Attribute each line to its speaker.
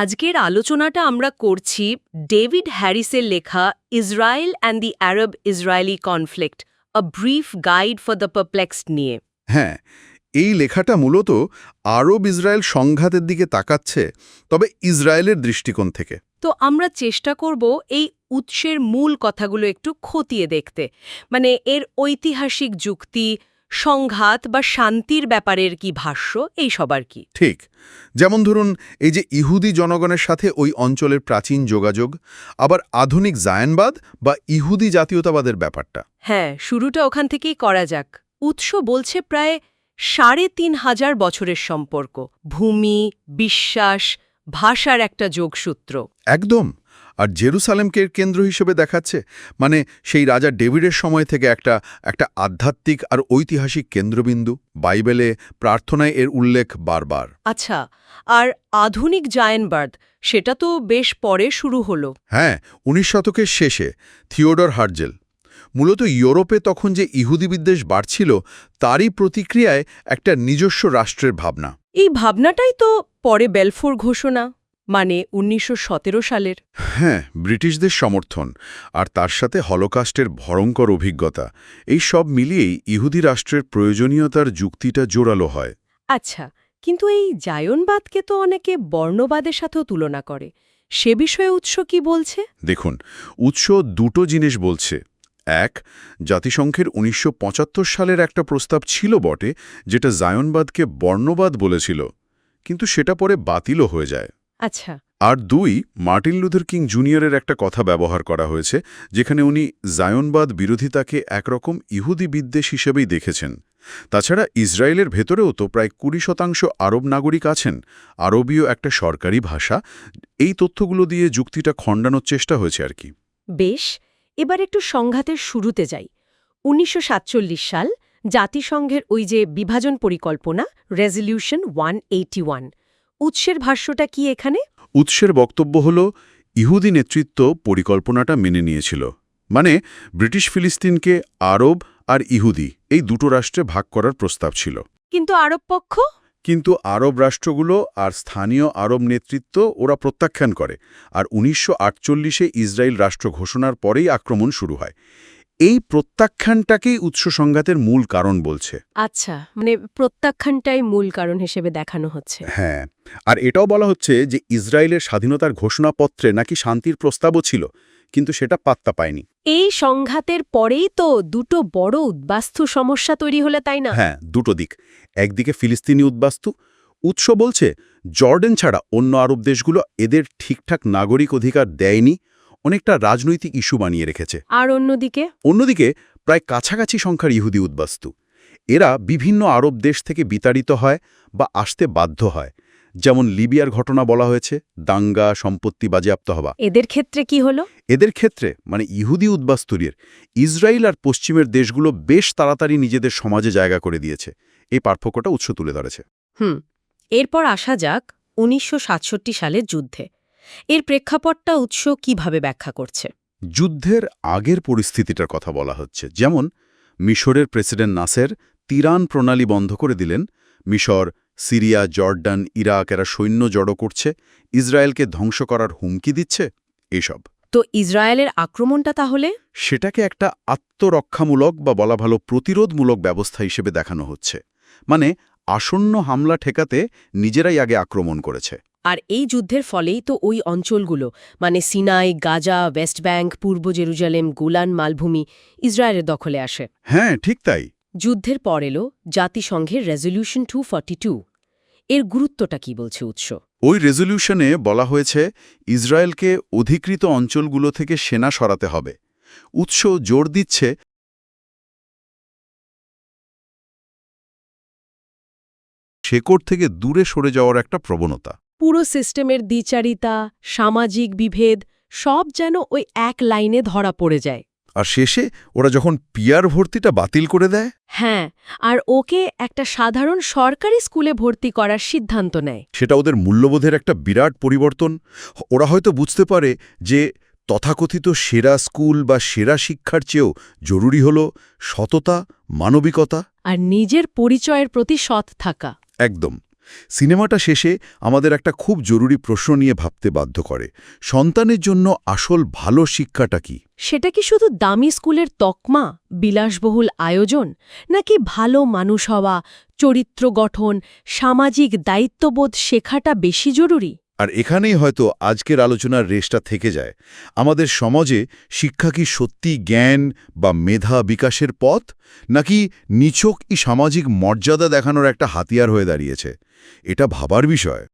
Speaker 1: আজকের আলোচনাটা আমরা করছি ডেভিড হ্যারিসের লেখা Israel and the Arab Israeli conflict a brief guide for the perplexed নিয়ে।
Speaker 2: হ্যাঁ এই লেখাটা মূলত আরব ইসরায়েল সংঘাতের দিকে তাকাচ্ছে তবে ইসরায়েলের দৃষ্টিকোণ থেকে।
Speaker 1: তো আমরা চেষ্টা করব এই উৎসের মূল কথাগুলো একটু খতিয়ে দেখতে। মানে এর ঐতিহাসিক যুক্তি সংঘাত বা শান্তির ব্যাপারের কি ভাষ্য এই সবার কি?
Speaker 2: ঠিক। যেমন ধরুন এই যে ইহুদি জনগণের সাথে ওই অঞ্চলের প্রাচীন যোগাযোগ আবার আধুনিক জায়নবাদ বা ইহুদি জাতীয়তাবাদের ব্যাপারটা।
Speaker 1: হ্যাঁ শুরুটা ওখান থেকেই করা যাক। উৎস বলছে প্রায় সাড়ে তিন হাজার বছরের সম্পর্ক। ভূমি বিশ্বাস ভাষার একটা যোগসূত্র।
Speaker 2: একদম। আর জেরুসালেমকে কেন্দ্র হিসেবে দেখাচ্ছে? মানে সেই রাজা ডেভিডের সময় থেকে একটা একটা আধ্যাত্মিক আর ঐতিহাসিক কেন্দ্রবিন্দু। বাইবেলে প্রার্থনায় এর উল্লেখ বারবার।
Speaker 1: আচ্ছা আর আধুনিক জায়নবার্দ সেটা তো বেশ পরে শুরু হলো।
Speaker 2: হ্যাঁ উনিশ শতকের শেষে থিওডর হার্জেল। মূলত ইউরোপে তখন যে ইহুদি বিদ্বেষ বাড়ছিল তারই প্রতিক্রিয়ায় একটা নিজস্ব রাষ্ট্রের ভাবনা।
Speaker 1: এই ভাবনাটাই তো পরে বেলফোর ঘোষণা। মানে উনিশশো সতেরো সালের।
Speaker 2: হ্যাঁ ব্রিটিশদের সমর্থন আর তার সাথে হলোকাস্টের ভয়ঙ্কর অভিজ্ঞতা এই সব মিলিয়েই ইহুদি রাষ্ট্রের প্রয়োজনীয়তার যুক্তিটা জোরালো হয়।
Speaker 1: আচ্ছা কিন্তু এই জায়নবাদকে তো অনেকে বর্ণবাদের সাথেও তুলনা করে। সে বিষয়ে উৎস কি বলছে?
Speaker 2: দেখুন উৎস দুটো জিনিস বলছে। এক জাতিসংঘের উনিশশো পঁচাত্তর সালের একটা প্রস্তাব ছিল বটে যেটা জায়নবাদকে বর্ণবাদ বলেছিল কিন্তু সেটা পরে বাতিলও হয়ে যায়।
Speaker 1: আচ্ছা।
Speaker 2: আর দুই মার্টিন লুথার কিং জুনিয়রের একটা কথা ব্যবহার করা হয়েছে যেখানে উনি জায়নবাদ বিরোধিতাকে একরকম ইহুদি বিদ্বেষ হিসেবেই দেখেছেন। তাছাড়া ইসরায়েলের ভেতরেও তো প্রায় কুড়ি শতাংশ আরব নাগরিক আছেন আরবীয় একটা সরকারি ভাষা এই তথ্যগুলো দিয়ে যুক্তিটা খণ্ডানোর চেষ্টা হয়েছে আর কি।
Speaker 1: বেশ এবার একটু সংঘাতের শুরুতে যাই। উনিশশো সাতচল্লিশ সাল জাতিসংঘের ওই যে বিভাজন পরিকল্পনা রেজলিউশন ওয়ান ওয়ান উৎসের ভাষ্যটা কি এখানে?
Speaker 2: উৎসের বক্তব্য হল ইহুদি নেতৃত্ব পরিকল্পনাটা মেনে নিয়েছিল। মানে ব্রিটিশ ফিলিস্তিনকে আরব আর ইহুদি এই দুটো রাষ্ট্রে ভাগ করার প্রস্তাব ছিল।
Speaker 1: কিন্তু আরব পক্ষ?
Speaker 2: কিন্তু আরব রাষ্ট্রগুলো আর স্থানীয় আরব নেতৃত্ব ওরা প্রত্যাখ্যান করে। আর উনিশশো আটচল্লিশে ইসরায়েল রাষ্ট্র ঘোষণার পরেই আক্রমণ শুরু হয়। এই প্রত্যাখ্যানটাকেই উৎস সংঘাতের মূল কারণ বলছে।
Speaker 1: আচ্ছা মানে প্রত্যাখ্যানটাই মূল কারণ হিসেবে দেখানো হচ্ছে।
Speaker 2: হ্যাঁ আর এটাও বলা হচ্ছে যে ইসরায়েলের স্বাধীনতার ঘোষণাপত্রে নাকি শান্তির প্রস্তাবও ছিল কিন্তু সেটা পাত্তা পায়নি।
Speaker 1: এই সংঘাতের পরেই তো দুটো বড় উদ্বাস্তু সমস্যা তৈরি হলে তাই না?
Speaker 2: হ্যাঁ দুটো দিক। একদিকে ফিলিস্তিনি উদ্বাস্তু উৎস বলছে জর্ডেন ছাড়া অন্য আরব দেশগুলো এদের ঠিকঠাক নাগরিক অধিকার দেয়নি অনেকটা রাজনৈতিক ইস্যু বানিয়ে রেখেছে।
Speaker 1: আর অন্যদিকে?
Speaker 2: অন্যদিকে প্রায় কাছাকাছি সংখ্যার ইহুদি উদ্বাস্তু। এরা বিভিন্ন আরব দেশ থেকে বিতাড়িত হয় বা আসতে বাধ্য হয়। যেমন লিবিয়ার ঘটনা বলা হয়েছে দাঙ্গা সম্পত্তি বাজেয়াপ্ত হওয়া।
Speaker 1: এদের ক্ষেত্রে কি হলো?
Speaker 2: এদের ক্ষেত্রে মানে ইহুদি উদ্বাস্তুরির ইসরায়েল আর পশ্চিমের দেশগুলো বেশ তাড়াতাড়ি নিজেদের সমাজে জায়গা করে দিয়েছে। এই পার্থক্যটা উৎস তুলে ধরেছে।
Speaker 1: হুম এরপর আসা যাক উনিশশো সাতষট্টি সালের যুদ্ধে। এর প্রেক্ষাপটটা উৎস কীভাবে ব্যাখ্যা করছে?
Speaker 2: যুদ্ধের আগের পরিস্থিতিটার কথা বলা হচ্ছে। যেমন মিশরের প্রেসিডেন্ট নাসের তিরান প্রণালী বন্ধ করে দিলেন। মিশর সিরিয়া জর্ডান ইরাক এরা সৈন্য জড়ো করছে। ইসরায়েলকে ধ্বংস করার হুমকি দিচ্ছে। এসব।
Speaker 1: তো ইসরায়েলের আক্রমণটা তাহলে?
Speaker 2: সেটাকে একটা আত্মরক্ষামূলক বা বলা ভালো প্রতিরোধমূলক ব্যবস্থা হিসেবে দেখানো হচ্ছে। মানে আসন্ন হামলা ঠেকাতে নিজেরাই আগে আক্রমণ করেছে।
Speaker 1: আর এই যুদ্ধের ফলেই তো ওই অঞ্চলগুলো মানে সিনাই গাজা ওয়েস্ট ব্যাংক পূর্ব জেরুজালেম গোলান মালভূমি ইসরায়েলের দখলে আসে।
Speaker 2: হ্যাঁ ঠিক তাই।
Speaker 1: যুদ্ধের পর এলো জাতিসংঘের রেজলিউশন টু। এর গুরুত্বটা কি বলছে উৎস?
Speaker 2: ওই রেজলিউশনে বলা হয়েছে ইসরায়েলকে অধিকৃত অঞ্চলগুলো থেকে সেনা সরাতে হবে। উৎস জোর দিচ্ছে শেকড় থেকে দূরে সরে যাওয়ার একটা প্রবণতা।
Speaker 1: পুরো সিস্টেমের দ্বিচারিতা সামাজিক বিভেদ সব যেন ওই এক লাইনে ধরা পড়ে যায়।
Speaker 2: আর শেষে ওরা যখন পিয়ার ভর্তিটা বাতিল করে দেয়?
Speaker 1: হ্যাঁ আর ওকে একটা সাধারণ সরকারি স্কুলে ভর্তি করার সিদ্ধান্ত নেয়।
Speaker 2: সেটা ওদের মূল্যবোধের একটা বিরাট পরিবর্তন। ওরা হয়তো বুঝতে পারে যে তথাকথিত সেরা স্কুল বা সেরা শিক্ষার চেয়েও জরুরি হল সততা মানবিকতা।
Speaker 1: আর নিজের পরিচয়ের প্রতি সৎ থাকা।
Speaker 2: একদম। সিনেমাটা শেষে আমাদের একটা খুব জরুরি প্রশ্ন নিয়ে ভাবতে বাধ্য করে। সন্তানের জন্য আসল ভালো শিক্ষাটা কি?
Speaker 1: সেটা কি শুধু দামি স্কুলের তকমা, বিলাসবহুল আয়োজন, নাকি ভালো মানুষ হওয়া, চরিত্র গঠন, সামাজিক দায়িত্ববোধ শেখাটা বেশি জরুরি?
Speaker 2: আর এখানেই হয়তো আজকের আলোচনার রেশটা থেকে যায়। আমাদের সমাজে শিক্ষা কি সত্যি জ্ঞান বা মেধা বিকাশের পথ? নাকি নিছক ই সামাজিক মর্যাদা দেখানোর একটা হাতিয়ার হয়ে দাঁড়িয়েছে? এটা ভাবার বিষয়।